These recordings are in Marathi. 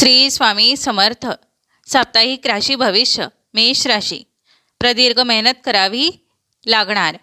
श्री स्वामी समर्थ. साप्ताहिक राशी भविष्य मेष राशी. प्रदीर्घ मेहनत करावी लागणार.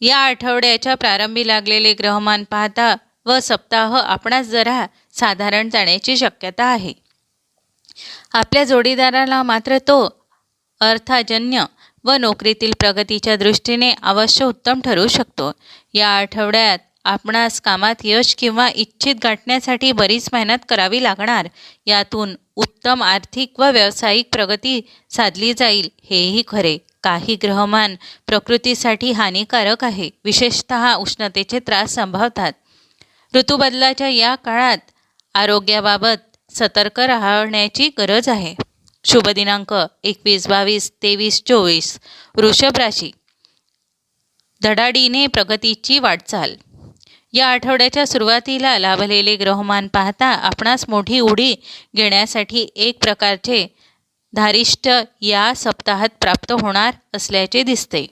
या आठवड्याच्या प्रारंभी लागलेले ग्रहमान पाहता व सप्ताह आपणास जरा साधारण जाण्याची शक्यता आहे. आपल्या जोडीदाराला मात्र तो अर्थाजन्य व नोकरीतील प्रगतीच्या दृष्टीने अवश्य उत्तम ठरू शकतो. या आठवड्यात आपणास कामात यश किंवा इच्छित गाठण्यासाठी बरीच मेहनत करावी लागणार. यातून उत्तम आर्थिक व व्यावसायिक प्रगती साधली जाईल हेही खरे. काही ग्रहमान प्रकृतीसाठी हानिकारक आहे. विशेषत उष्णतेचे त्रास संभवतात. ऋतूबदलाच्या या काळात आरोग्याबाबत सतर्क राहण्याची गरज आहे. शुभ दिनांक एकवीस बावीस तेवीस चोवीस. वृषभ राशी. धडाडीने प्रगतीची वाटचाल. या आठवड्याच्या सुरुवातीला लाभलेले ग्रहमान पाहता आपणास मोठी उडी घेण्यासाठी एक प्रकारचे धारिष्ट या सप्ताहात प्राप्त होणार असल्याचे दिसते.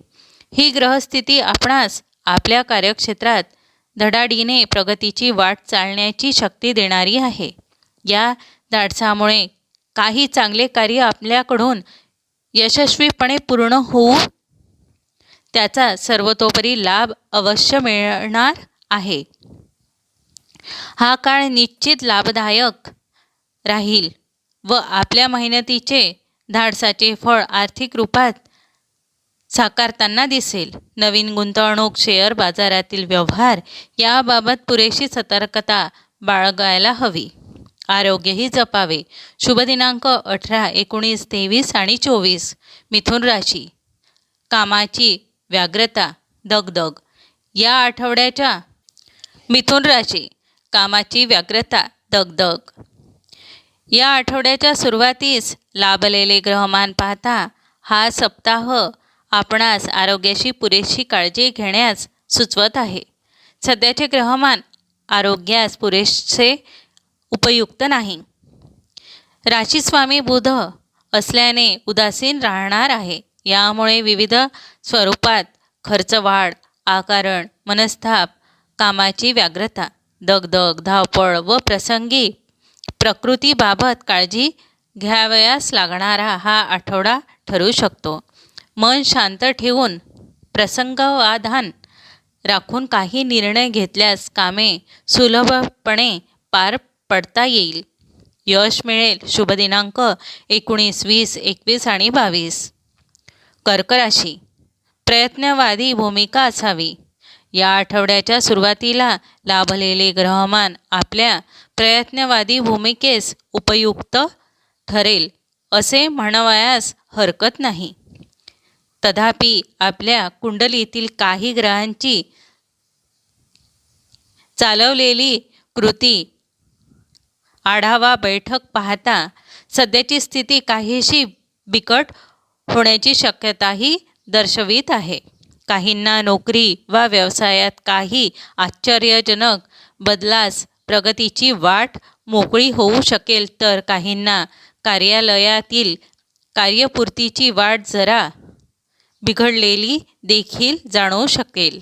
ही ग्रहस्थिती आपणास आपल्या कार्यक्षेत्रात धडाडीने प्रगतीची वाट चालण्याची शक्ती देणारी आहे. या धाडसामुळे काही चांगले कार्य आपल्याकडून यशस्वीपणे पूर्ण होऊ त्याचा सर्वतोपरी लाभ अवश्य मिळणार आहे. हा काळ निश्चित लाभदायक राहील व आपल्या मेहनतीचे धाडसाचे फळ आर्थिक रूपात साकारताना दिसेल. नवीन गुंतवणूक शेअर बाजारातील व्यवहार याबाबत पुरेशी सतर्कता बाळगायला हवी. आरोग्यही जपावे. शुभ दिनांक अठरा एकोणीस तेवीस आणि चोवीस. मिथुन राशी. कामाची व्याग्रता दगदग. या आठवड्याच्या मिथुन राशी कामाची व्याग्रता दगदग. या आठवड्याच्या सुरुवातीस लाभलेले ग्रहमान पाहता हा सप्ताह आपणास आरोग्याशी पुरेशी काळजी घेण्यास सुचवत आहे. सध्याचे ग्रहमान आरोग्यास पुरेसे उपयुक्त नाही. राशीस्वामी बुध असल्याने उदासीन राहणार आहे. यामुळे विविध स्वरूपात खर्च वाढ आकारण मनस्ताप कामाची व्याग्रता दगदग धावपळ व प्रसंगी प्रकृतीबाबत काळजी घ्यावयास लागणारा हा आठवडा ठरू शकतो. मन शांत ठेवून प्रसंगवाधान राखून काही निर्णय घेतल्यास कामे सुलभपणे पार पडता येईल. यश मिळेल. शुभ दिनांक एकोणीस वीस एकवीस आणि बावीस. कर्कराशी प्रयत्नवादी भूमिका असावी. या आठवड्याच्या सुरुवातीला लाभलेले ग्रहमान आपल्या प्रयत्नवादी भूमिकेस उपयुक्त ठरेल असे म्हणवयास हरकत नाही. तथापि आपल्या कुंडलीतील काही ग्रहांची चालवलेली कृती आढावा बैठक पाहता सध्याची स्थिती काहीशी बिकट होण्याची शक्यताही दर्शवित आहे. काहींना नोकरी वा व्यवसायात काही आश्चर्यजनक बदलास प्रगतीची वाट मोकळी होऊ शकेल तर काहींना कार्यालयातील कार्यपूर्तीची वाट जरा बिघडलेली देखील जाणवू शकेल.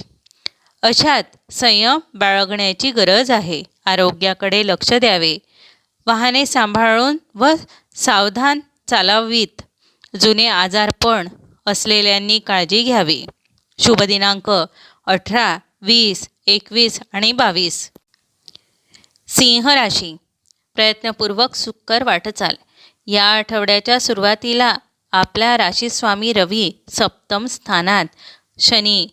अशात संयम बाळगण्याची गरज आहे. आरोग्याकडे लक्ष द्यावे. वाहने सांभाळून व सावधान चालावीत. जुने आजारपण असलेल्यांनी काळजी घ्यावी. शुभ दिनांक अठरा वीस एकवीस आणि बावीस. सिंह राशी. प्रयत्नपूर्वक सुकर वाटचाल. या आठवड्याच्या सुरुवातीला आपल्या राशीस्वामी रवी सप्तम स्थानात शनी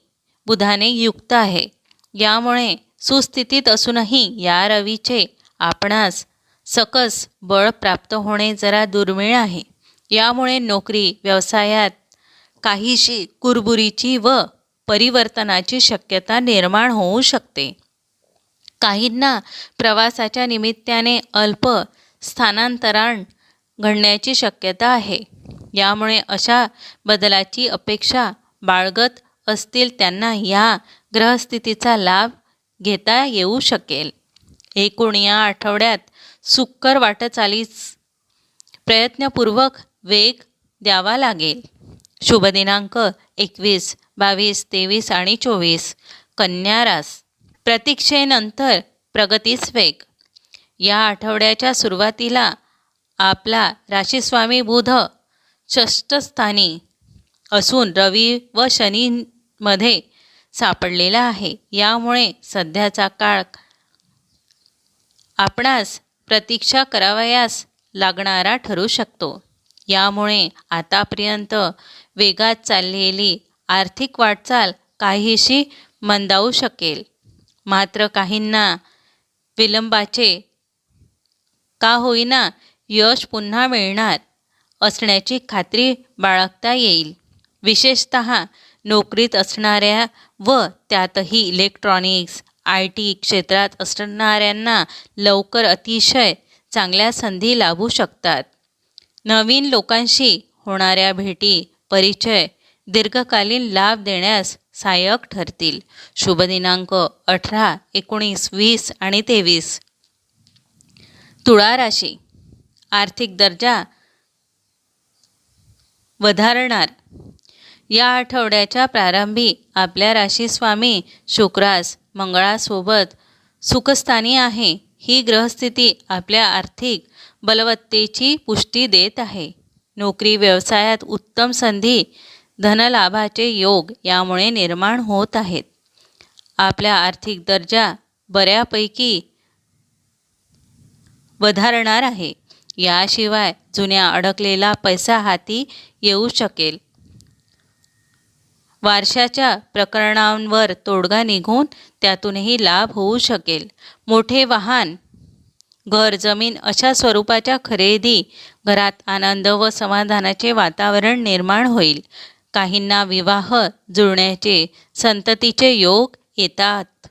बुधाने युक्त आहे. यामुळे सुस्थितीत असूनही या रवीचे आपणास सकस बळ प्राप्त होणे जरा दुर्मिळ आहे. यामुळे नोकरी व्यवसायात काहीशी कुरबुरीची व परिवर्तनाची शक्यता निर्माण होऊ शकते. काहींना प्रवासाच्या निमित्ताने अल्प स्थानांतरण घडण्याची शक्यता आहे. यामुळे अशा बदलाची अपेक्षा बाळगत असतील त्यांना या ग्रहस्थितीचा लाभ घेता येऊ शकेल. एकूण या आठवड्यात सुक्कर वाटचालीस प्रयत्नपूर्वक वेग द्यावा लागेल. शुभ दिनांक एकवीस बावीस तेवीस आणि चोवीस. कन्या रास. प्रतीक्षेनंतर प्रगतीस वेग. या आठवड्याच्या सुरुवातीला आपला राशीस्वामी बुध षष्ठस्थानी असून रवी व शनीमध्ये सापडलेला आहे. यामुळे सध्याचा काळ आपणास प्रतीक्षा करावयास लागणारा ठरू शकतो. यामुळे आतापर्यंत वेगात चाललेली आर्थिक वाटचाल काहीशी मंदावू शकेल. मात्र काहींना विलंबाचे का होईना यश पुन्हा मिळणार असण्याची खात्री बाळगता येईल. विशेषत नोकरीत असणाऱ्या व त्यातही इलेक्ट्रॉनिक्स आय टी क्षेत्रात असणाऱ्यांना लवकर अतिशय चांगल्या संधी लाभू शकतात. नवीन लोकांशी होणाऱ्या भेटी परिचय. दीर्घकालीन लाभ देण्यास सहाय्यक ठरतील. शुभ दिनांक अठरा एकोणीस वीस आणि तेवीस. तुळा राशी. आर्थिक दर्जा वधारणार. या आठवड्याच्या प्रारंभी आपल्या राशीस्वामी शुक्रास मंगळासोबत सुखस्थानी आहे. ही ग्रहस्थिती आपल्या आर्थिक बलवत्तेची पुष्टी देत आहे. नोकरी व्यवसायात उत्तम संधी धनलाभाचे योग यामुळे निर्माण होत आहेत. आपल्या आर्थिक दर्जा बऱ्यापैकी वधारणार आहे. याशिवाय जुन्या अडकलेला पैसा हाती येऊ शकेल. वारशाच्या प्रकरणांवर तोडगा निघून त्यातूनही लाभ होऊ शकेल. मोठे वाहन घर जमीन अशा स्वरूपाच्या खरेदी घरात आनंद व समाधानाचे वातावरण निर्माण होईल. काहींना विवाह जुळण्याचे संततीचे योग येतात.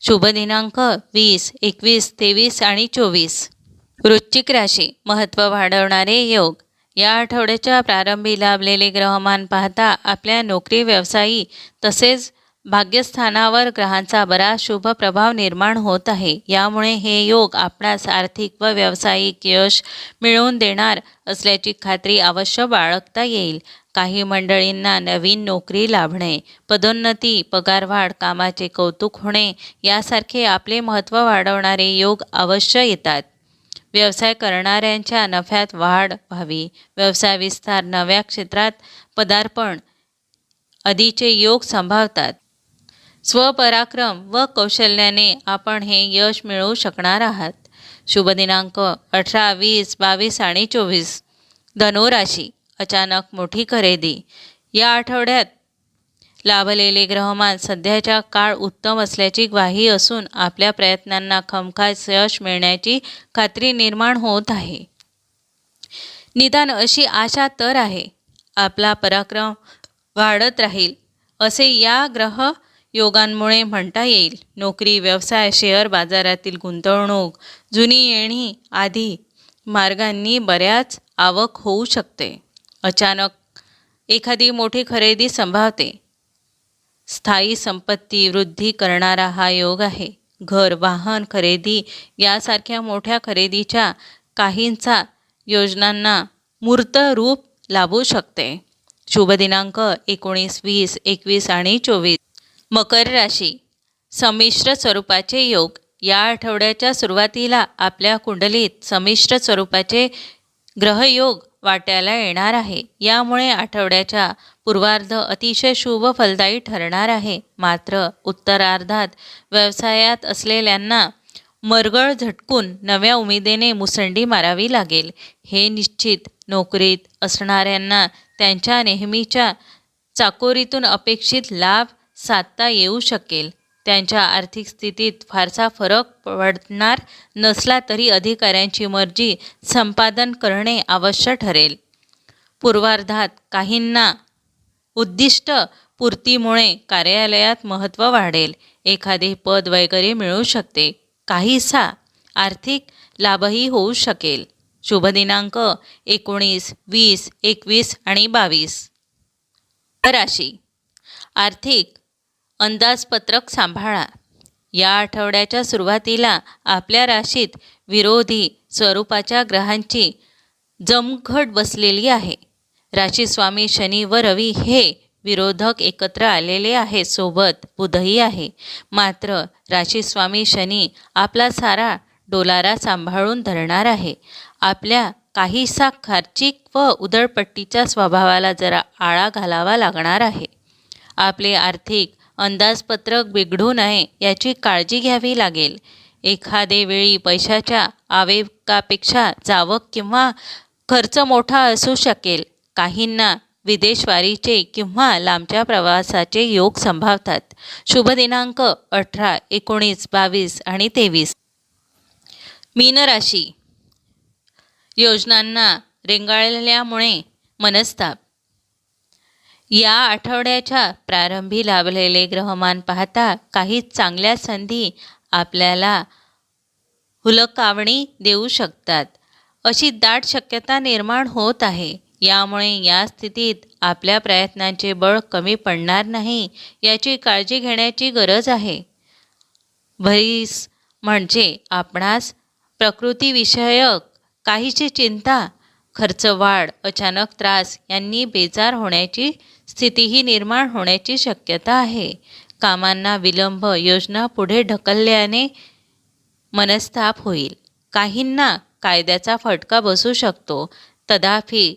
शुभ दिनांक वीस एकवीस तेवीस आणि चोवीस. वृश्चिक राशी महत्त्व वाढवणारे योग. या आठवड्याच्या प्रारंभी लाभलेले ग्रहमान पाहता आपल्या नोकरी व्यवसायी तसेच भाग्यस्थानावर ग्रहांचा बराच शुभ प्रभाव निर्माण होत आहे. यामुळे हे योग आपणास आर्थिक व व्यावसायिक यश मिळवून देणार असल्याची खात्री अवश्य बाळगता येईल. काही मंडळींना नवीन नोकरी लाभणे पदोन्नती पगारवाढ कामाचे कौतुक होणे यासारखे आपले महत्त्व वाढवणारे योग अवश्य येतात. व्यवसाय करणाऱ्यांच्या नफ्यात वाढ व्हावी. व्यवसाय विस्तार नव्या क्षेत्रात पदार्पण आदीचे योग संभावतात. स्वपराक्रम व कौशल्याने आपण हे यश मिळवू शकणार आहात. शुभ दिनांक अठरा वीस बावीस आणि चोवीस. धनुराशी अचानक मोठी खरेदी. या आठवड्यात लाभलेले ग्रहमान सध्याच्या काळ उत्तम असल्याची ग्वाही असून आपल्या प्रयत्नांना खमखास यश मिळण्याची खात्री निर्माण होत आहे. निदान अशी आशा तर आहे. आपला पराक्रम वाढत राहील असे या ग्रह योगांमुळे म्हणता येईल. नोकरी व्यवसाय शेअर बाजारातील गुंतवणूक जुनी येणी आदी मार्गांनी बऱ्याच आवक होऊ शकते. अचानक एखादी मोठी खरेदी संभावते. स्थायी संपत्ती वृद्धी करणारा हा योग आहे. घर वाहन खरेदी यासारख्या मोठ्या खरेदीच्या काहींचा योजनांना मूर्त रूप लाभू शकते. शुभ दिनांक एकोणीस वीस एकवीस आणि चोवीस. मकर राशी. संमिश्र स्वरूपाचे योग. या आठवड्याच्या सुरुवातीला आपल्या कुंडलीत संमिश्र स्वरूपाचे ग्रहयोग वाट्याला येणार आहे. यामुळे आठवड्याच्या पूर्वार्ध अतिशय शुभ फलदायी ठरणार आहे. मात्र उत्तरार्धात व्यवसायात असलेल्यांना मरगळ झटकून नव्या उमेदीने मुसंडी मारावी लागेल. हे निश्चित नोकरीत असणाऱ्यांना त्यांच्या नेहमीच्या चाकोरीतून अपेक्षित लाभ साधता येऊ शकेल. त्यांच्या आर्थिक स्थितीत फारसा फरक पडणार नसला तरी अधिकाऱ्यांची मर्जी संपादन करणे आवश्यक ठरेल. पूर्वार्धात काहींना उद्दिष्ट पूर्तीमुळे कार्यालयात महत्त्व वाढेल. एखादे पद वगैरे मिळू शकते. काहीसा आर्थिक लाभही होऊ शकेल. शुभ दिनांक एकोणीस वीस एकवीस आणि बावीस. राशी. आर्थिक अंदाजपत्रक सांभाळा. या आठवड्याच्या सुरुवातीला आपल्या राशीत विरोधी स्वरूपाच्या ग्रहांची जमघट बसलेली आहे. राशीस्वामी शनी व रवी हे विरोधक एकत्र आलेले आहे सोबत बुधही आहे. मात्र राशीस्वामी शनी आपला सारा डोलारा सांभाळून धरणार आहे. आपल्या काहीसा खर्चिक व उदळपट्टीच्या स्वभावाला जरा आळा घालावा लागणार आहे. आपले आर्थिक अंदाजपत्रक बिघडू नये याची काळजी घ्यावी लागेल. एखादे वेळी पैशाच्या आवेगापेक्षा जावक किंवा खर्च मोठा असू शकेल. काहींना विदेशवारीचे किंवा लांबच्या प्रवासाचे योग संभावतात. शुभ दिनांक अठरा एकोणीस बावीस आणि तेवीस. मीनराशी योजनांना रेंगाळल्यामुळे मनस्ताप. या आठवड्याच्या प्रारंभी लाभलेले ग्रहमान पाहता काही चांगल्या संधी आपल्याला हुलकावणी देऊ शकतात. अशी दाट शक्यता निर्माण होत आहे. यामुळे या स्थितीत आपल्या प्रयत्नांचे बळ कमी पडणार नाही याची काळजी घेण्याची गरज आहे. भरीस म्हणजे आपणास प्रकृतीविषयक काहीची चिंता खर्च वाढ अचानक त्रास यांनी बेजार होण्याची स्थितीही निर्माण होण्याची शक्यता आहे. कामांना विलंब योजना पुढे ढकलल्याने मनस्ताप होईल. काहींना कायद्याचा फटका बसू शकतो. तथापि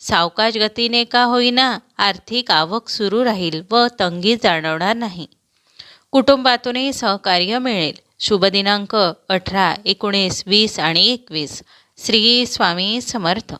सावकाश गतीने का होईना आर्थिक आवक सुरू राहील व तंगी जाणवणार नाही. कुटुंबातूनही सहकार्य मिळेल. शुभ दिनांक अठरा एकोणीस वीस आणि एकवीस. श्री स्वामी समर्थ.